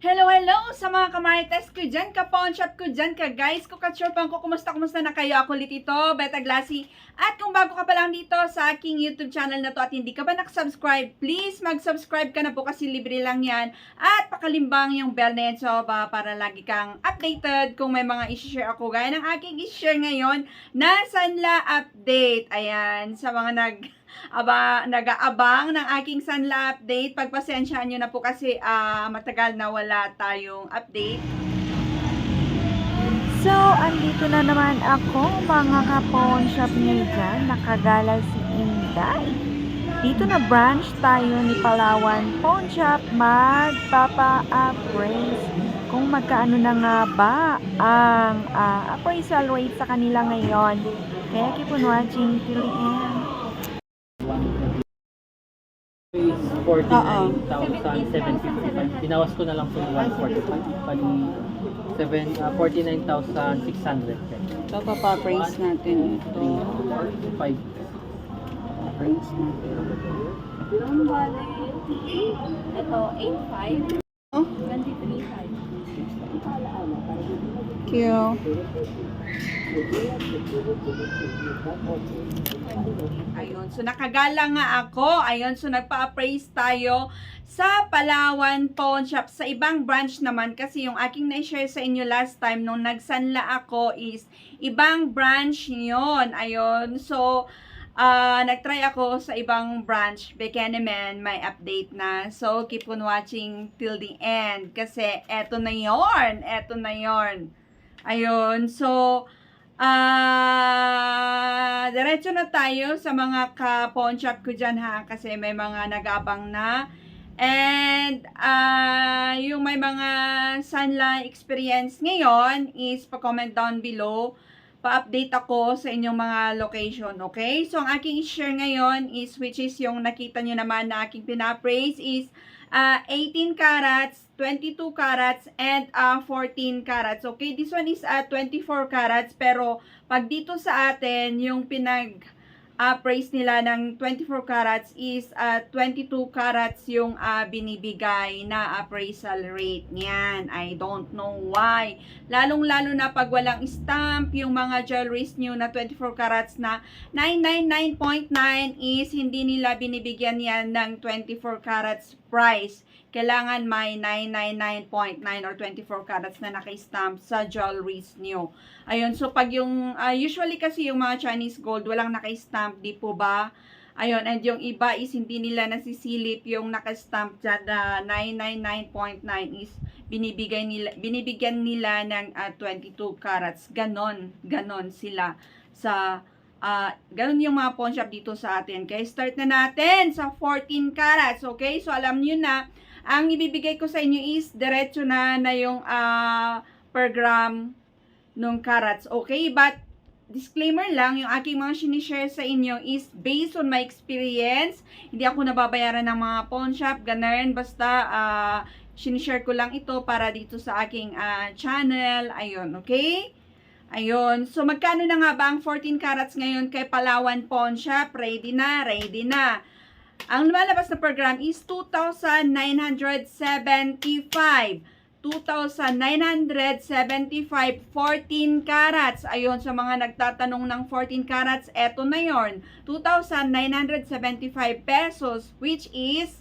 Hello, hello sa mga kamarites ko dyan, ka pawn shop ko dyan, ka guys, ko ka pang ko, kumusta, kumusta na kayo? Ako ulit ito, Beta Glassy. At kung bago ka pa lang dito sa aking YouTube channel na to at hindi ka ba nakasubscribe, please mag-subscribe ka na po kasi libre lang yan. At pakalimbang yung bell na yan so, ba, para lagi kang updated kung may mga isi-share ako. Gaya ng aking isi-share ngayon na Sanla Update. Ayan, sa mga nag aba, nag-aabang ng aking Sanla update. Pagpasensyaan nyo na po kasi ah, matagal na wala tayong update. So, andito na naman ako, mga kapon shop dyan. Nakagala si Inday. Dito na branch tayo ni Palawan Pawn Shop. Magpapa-appraise kung magkaano na nga ba ang ah, appraisal rate sa kanila ngayon. Kaya keep on watching till the end. 49,755. Binawas ko na lang po yung 145. Pali 7, uh, 49,600. Ito, papapraise natin ito. 3, 5. Praise natin. Ang bale, ito, 8.5, Oh, 23.5. Q. So nakagala nga ako. Ayun, so nagpa-appraise tayo sa Palawan Pawn Shop. Sa ibang branch naman, kasi yung aking na-share sa inyo last time nung nagsanla ako is ibang branch yon Ayun, so ah nagtry ako sa ibang branch. Bekenemen, may update na. So, keep on watching till the end. Kasi eto na yon Eto na yon Ayun, so, ah, diretso na tayo sa mga ka-pawn shop ko dyan ha, kasi may mga nag-abang na. And, ah, yung may mga Sunlight experience ngayon is pa-comment down below. Pa-update ako sa inyong mga location, okay? So, ang aking share ngayon is, which is yung nakita nyo naman na aking pina-praise is ah, 18 carats, 22 carats, and ah, 14 carats. Okay, this one is ah, 24 carats, pero pag dito sa atin, yung pinag ah, praise nila ng 24 carats is ah, 22 carats yung ah, binibigay na appraisal rate niyan. I don't know why. Lalong-lalo na pag walang stamp, yung mga jewelries nyo na 24 carats na 999.9 is hindi nila binibigyan yan ng 24 carats price. Kailangan may 999.9 or 24 carats na naka-stamp sa jewelries nyo. Ayun, so pag yung, ah, usually kasi yung mga Chinese gold, walang naka-stamp, di po ba? Ayun, and yung iba is hindi nila nasisilip yung naka-stamp dyan na 999.9 is binibigay nila, binibigyan nila ng ah, 22 carats. Ganon, ganon sila sa ah ganon yung mga pawn shop dito sa atin. Okay, start na natin sa 14 carats. Okay, so alam niyo na, ang ibibigay ko sa inyo is diretso na na yung ah, per gram nung carats. Okay, but disclaimer lang, yung aking mga sinishare sa inyo is based on my experience. Hindi ako nababayaran ng mga pawn shop, ganun. Basta, ah, sinishare ko lang ito para dito sa aking ah, channel. Ayun, okay? Ayun. So, magkano na nga ba ang 14 carats ngayon kay Palawan Pawn Shop? Ready na, ready na. Ang lumalabas na per gram is 2,975. 2,975, 14 carats. Ayun, sa mga nagtatanong ng 14 carats, eto na yon 2,975 pesos, which is,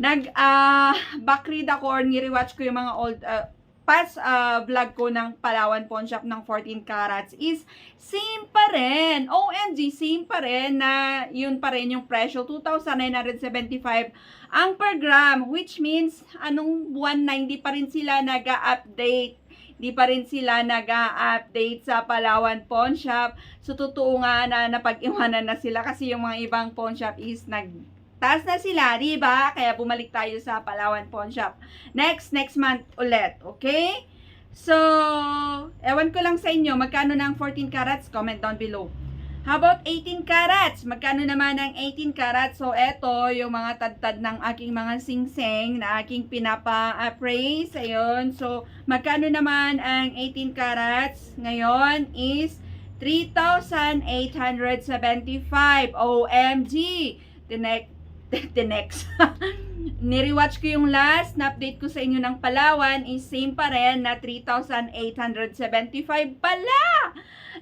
nag, ah, backread ako or nirewatch ko yung mga old, ah, past ah, vlog ko ng Palawan Pawn Shop ng 14 carats is same pa rin. OMG, same pa rin na yun pa rin yung presyo, 2,975 ang per gram, which means anong buwan na hindi pa rin sila nag-update. Hindi pa rin sila nag-update sa Palawan Pawn Shop. So, totoo nga na napag-iwanan na sila kasi yung mga ibang pawn shop is nag taas na sila, di ba? Kaya bumalik tayo sa Palawan Pawn Shop. Next, next month ulit, okay? So, ewan ko lang sa inyo, magkano ng 14 carats? Comment down below. How about 18 carats? Magkano naman ang 18 carats? So, eto yung mga tadtad ng aking mga singseng na aking pinapa-appraise. Ayun. So, magkano naman ang 18 carats? Ngayon is 3,875. OMG! The next, the next. nirewatch ko yung last na update ko sa inyo ng Palawan is same pa rin na 3,875 pala.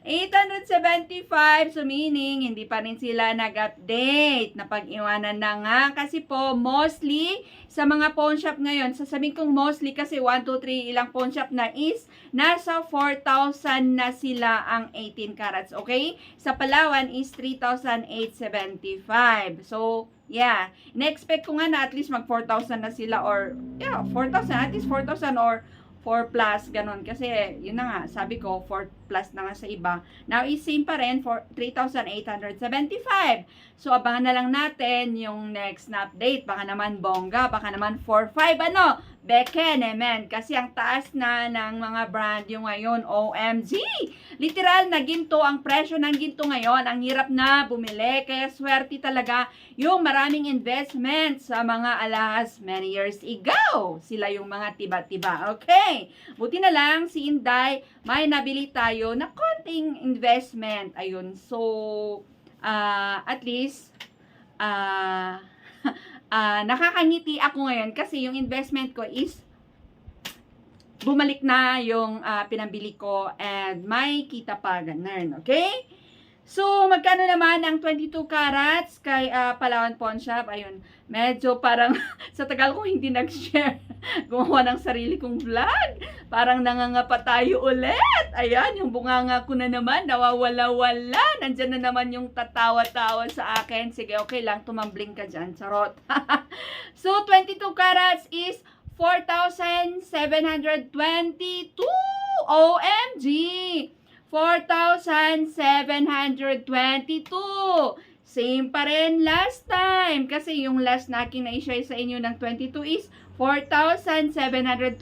875, so meaning, hindi pa rin sila nag-update. Napag-iwanan na nga. Kasi po, mostly, sa mga pawn shop ngayon, sasabihin kong mostly kasi 1, 2, 3, ilang pawn shop na is, nasa 4,000 na sila ang 18 carats. Okay? Sa Palawan is 3,875. So, yeah. Na-expect ko nga na at least mag 4,000 na sila or, yeah, 4,000. At least 4,000 or 4 plus, ganun. Kasi, yun na nga, sabi ko, 4 plus na nga sa iba. Now, is same pa rin for 3,875. So, abangan na lang natin yung next na update. Baka naman bongga, baka naman 4-5, ano? Beken, amen. Kasi ang taas na ng mga brand yung ngayon, OMG! Literal na ginto, ang presyo ng ginto ngayon, ang hirap na bumili. Kaya swerte talaga yung maraming investment sa mga alas many years ago. Sila yung mga tiba-tiba. Okay. Buti na lang si Inday, may nabili tayo na konting investment. Ayun. So, ah, at least, ah, ah, nakakangiti ako ngayon kasi yung investment ko is bumalik na yung ah, pinambili ko and may kita pa ganun, okay? So, magkano naman ang 22 carats kay ah, Palawan Pawn Shop? Ayun, medyo parang sa tagal ko hindi nag-share gumawa ng sarili kong vlog. Parang nangangapa tayo ulit. Ayan, yung bunganga ko na naman, nawawala-wala. Nandyan na naman yung tatawa-tawa sa akin. Sige, okay lang, tumambling ka dyan. Charot. so, 22 carats is 4,722! OMG! 4,722! Same pa rin last time. Kasi yung last na aking na-share sa inyo ng 22 is 4,723.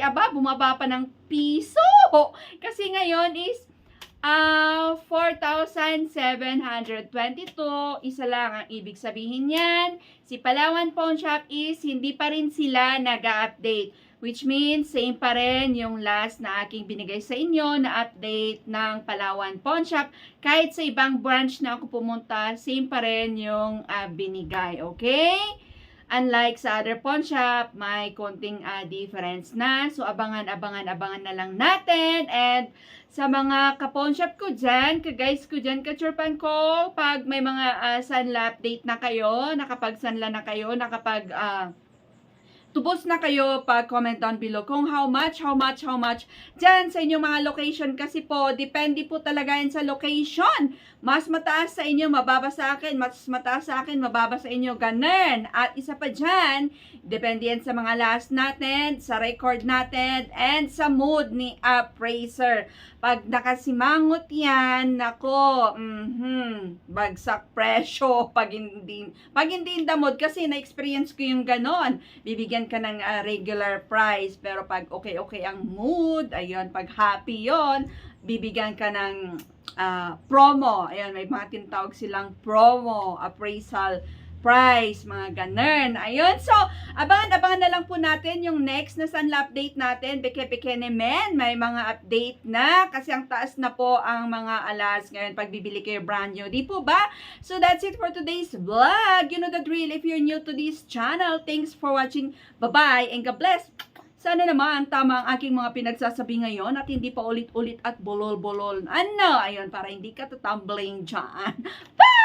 Aba, bumaba pa ng piso. Kasi ngayon is ah 4,722. Isa lang ang ibig sabihin yan. Si Palawan Pawn Shop is hindi pa rin sila nag-update. Which means, same pa rin yung last na aking binigay sa inyo na update ng Palawan Pawn Shop. Kahit sa ibang branch na ako pumunta, same pa rin yung ah, binigay. Okay? Unlike sa other pawn shop, may konting ah, difference na. So, abangan, abangan, abangan na lang natin. And sa mga ka-pawn shop ko dyan, ka-guys ko dyan, ka-churpan ko, pag may mga ah, sunla update na kayo, nakapag-sunla na kayo, nakapag... ah, tubos na kayo pag comment down below kung how much, how much, how much dyan sa inyong mga location kasi po, depende po talaga yan sa location. Mas mataas sa inyo, mababa sa akin. Mas mataas sa akin, mababa sa inyo. Ganun. At isa pa dyan, depende yan sa mga last natin, sa record natin, and sa mood ni appraiser. Pag nakasimangot yan, nako, mhm, bagsak presyo pag hindi, pag hindi in the mood, kasi na-experience ko yung ganon. Bibigyan ka ng ah, regular price, pero pag okay-okay ang mood, ayun, pag happy yon bibigyan ka ng ah, promo. Ayun, may mga tinatawag silang promo, appraisal price, mga ganun. Ayun, so, abangan-abangan na lang po natin yung next na sunla update natin. Beke-beke ni men, may mga update na kasi ang taas na po ang mga alas ngayon pag bibili kayo brand new. Di po ba? So, that's it for today's vlog. You know the drill. If you're new to this channel, thanks for watching. Bye-bye and God bless. Sana naman tama ang aking mga pinagsasabi ngayon at hindi pa ulit-ulit at bolol-bolol. Ano? Ayun, para hindi ka tatumbling dyan. Bye!